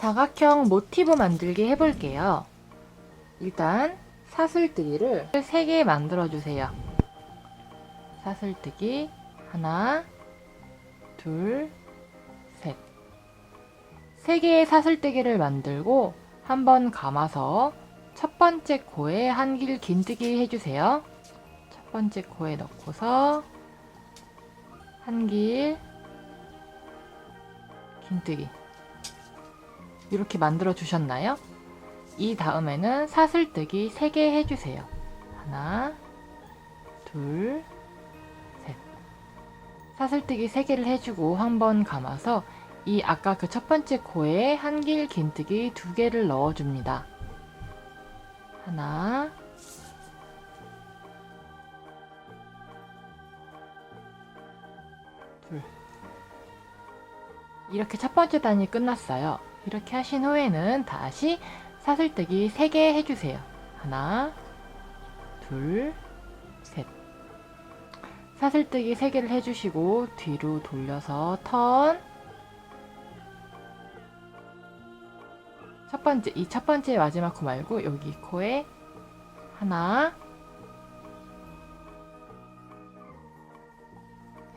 사각형 모티브 만들기 해볼게요. 일단 사슬뜨기를 3개 만들어주세요. 사슬뜨기 하나, 둘, 셋. 3개의 사슬뜨기를 만들고 한번 감아서 첫 번째 코에 한 길 긴뜨기 해주세요. 첫 번째 코에 넣고서 한 길 긴뜨기 이렇게 만들어 주셨나요? 이 다음에는 사슬뜨기 3개 해주세요. 하나, 둘, 셋. 사슬뜨기 3개를 해주고 한 번 감아서 이 아까 그 첫 번째 코에 한길 긴뜨기 2개를 넣어줍니다. 하나, 둘. 이렇게 첫 번째 단이 끝났어요. 이렇게 하신 후에는 다시 사슬뜨기 3개 해주세요. 하나, 둘, 셋. 사슬뜨기 3개를 해주시고 뒤로 돌려서 턴. 첫 번째, 이 첫 번째 마지막 코 말고 여기 코에 하나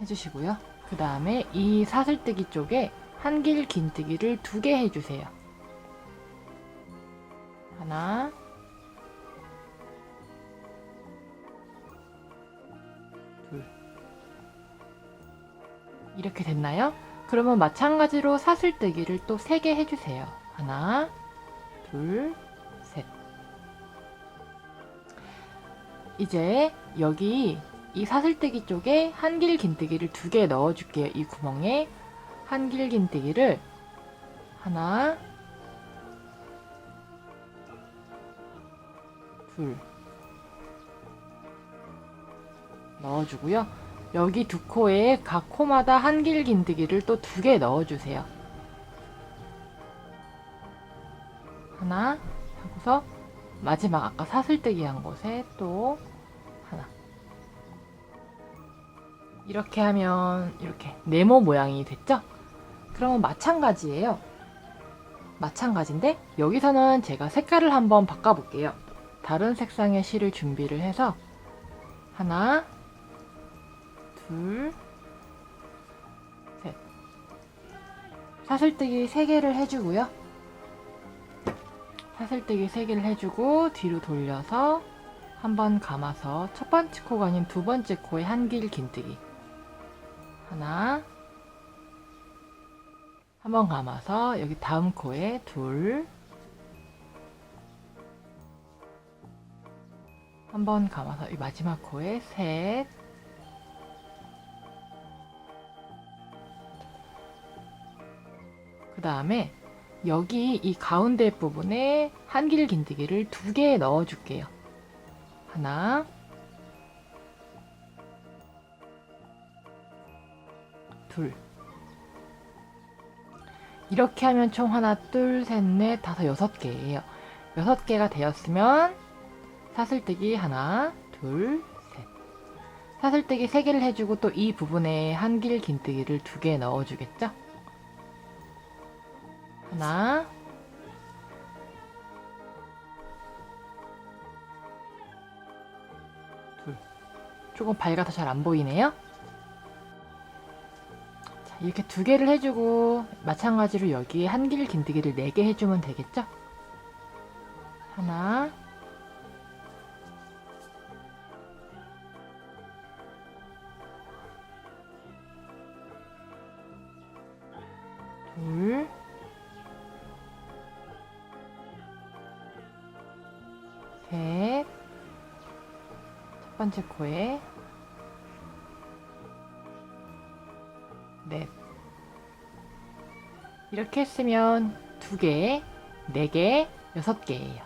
해주시고요. 그 다음에 이 사슬뜨기 쪽에 한길 긴뜨기를 두 개 해주세요. 하나, 둘. 이렇게 됐나요? 그러면 마찬가지로 사슬뜨기를 또 세 개 해주세요. 하나, 둘, 셋. 이제 여기 이 사슬뜨기 쪽에 한길 긴뜨기를 두 개 넣어줄게요. 이 구멍에 한길 긴뜨기를 하나, 둘 넣어주고요. 여기 두 코에 각 코마다 한길 긴뜨기를 또 두 개 넣어주세요. 하나 하고서 마지막 아까 사슬뜨기 한 곳에 또 하나 이렇게 하면 이렇게 네모 모양이 됐죠? 그러면 마찬가지예요. 마찬가지인데 여기서는 제가 색깔을 한번 바꿔볼게요. 다른 색상의 실을 준비를 해서 하나, 둘, 셋. 사슬뜨기 3개를 해주고요. 사슬뜨기 3개를 해주고 뒤로 돌려서 한번 감아서 첫 번째 코가 아닌 두 번째 코에 한 길 긴뜨기 하나 한번 감아서 여기 다음 코에 둘 한번 감아서 이 마지막 코에 셋 그 다음에 여기 이 가운데 부분에 한길 긴뜨기를 두 개 넣어 줄게요. 하나, 둘. 이렇게 하면 총 하나, 둘, 셋, 넷, 다섯, 여섯 개예요. 여섯 개가 되었으면 사슬뜨기 하나, 둘, 셋. 사슬뜨기 세 개를 해주고 또 이 부분에 한길 긴뜨기를 두 개 넣어주겠죠? 하나, 둘. 조금 밝아서 잘 안 보이네요. 자, 이렇게 두 개를 해주고 마찬가지로 여기에 한 길 긴뜨기를 네 개 해주면 되겠죠? 하나, 둘, 셋, 첫 번째 코에 이렇게 했으면 두 개, 네 개, 여섯 개예요.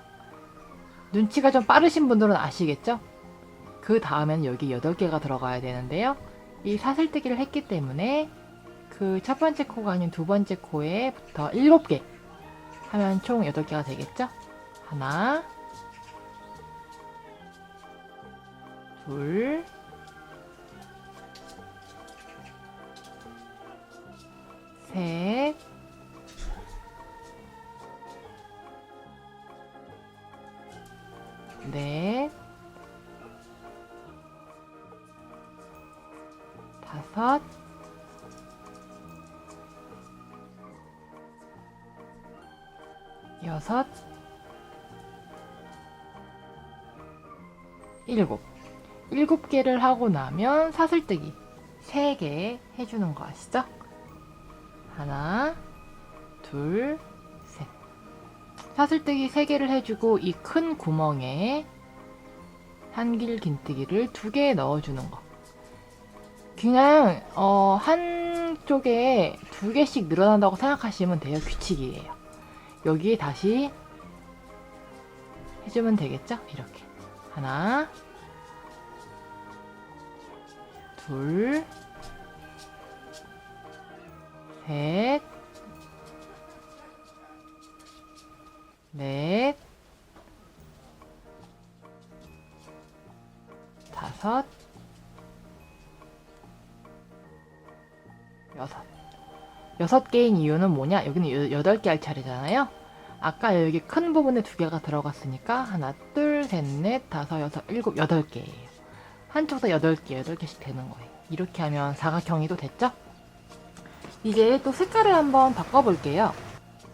눈치가 좀 빠르신 분들은 아시겠죠? 그 다음엔 여기 여덟 개가 들어가야 되는데요. 이 사슬뜨기를 했기 때문에 그 첫 번째 코가 아닌 두 번째 코에부터 일곱 개 하면 총 여덟 개가 되겠죠? 하나, 둘, 셋, 네. 다섯. 여섯. 일곱. 일곱 개를 하고 나면 사슬뜨기 세 개 해주는 거 아시죠? 하나, 둘, 사슬뜨기 세 개를 해주고 이 큰 구멍에 한길 긴뜨기를 두개 넣어주는 거. 그냥 어, 한쪽에 두 개씩 늘어난다고 생각하시면 돼요. 규칙이에요. 여기에 다시 해주면 되겠죠? 이렇게 하나, 둘, 셋, 넷, 다섯, 여섯. 여섯 개인 이유는 뭐냐? 여기는 여- 여덟 개 할 차례잖아요. 아까 여기 큰 부분에 두 개가 들어갔으니까 하나, 둘, 셋, 넷, 다섯, 여섯, 일곱, 여덟 개예요. 한쪽 다 여덟 개, 여덟 개씩 되는 거예요. 이렇게 하면 사각형이 또 됐죠? 이제 또 색깔을 한번 바꿔볼게요.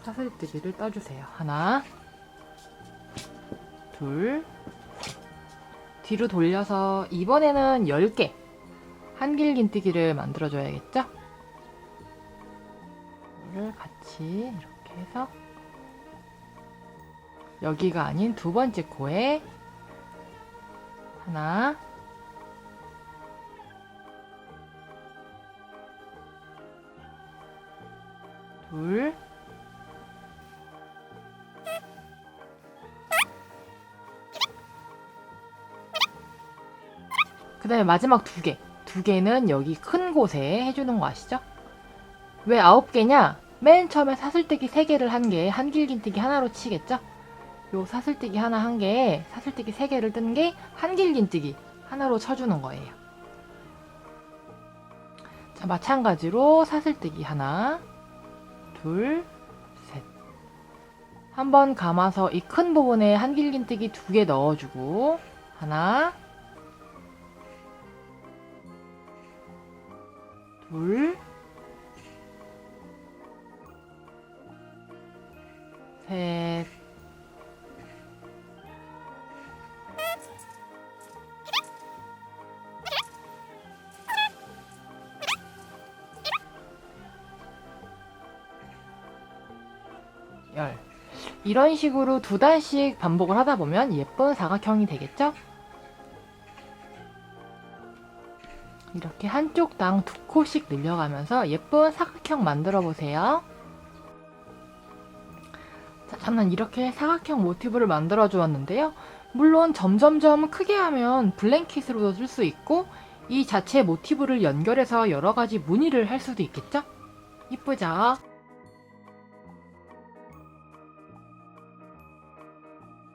사슬뜨기를 떠주세요. 하나, 둘, 뒤로 돌려서 이번에는 10개 한길 긴뜨기를 만들어줘야겠죠? 이를 같이 이렇게 해서 여기가 아닌 두 번째 코에 하나 둘 그 다음에 마지막 두 개. 두 개는 여기 큰 곳에 해주는 거 아시죠? 왜 아홉 개냐? 맨 처음에 사슬뜨기 세 개를 한 개, 한길긴뜨기 하나로 치겠죠? 요 사슬뜨기 하나 한 개에 사슬뜨기 세 개를 뜬 게 한길긴뜨기 하나로 쳐주는 거예요. 자, 마찬가지로 사슬뜨기 하나, 둘, 셋. 한번 감아서 이 큰 부분에 한길긴뜨기 두 개 넣어주고 하나, 둘, 셋, 열. 이런 식으로 두 단씩 반복을 하다 보면 예쁜 사각형이 되겠죠? 이렇게 한쪽 당 두 코씩 늘려가면서 예쁜 사각형 만들어 보세요. 자, 저는 이렇게 사각형 모티브를 만들어 주었는데요. 물론 점점점 크게 하면 블랭킷으로도 쓸 수 있고 이 자체 모티브를 연결해서 여러 가지 무늬를 할 수도 있겠죠? 이쁘죠?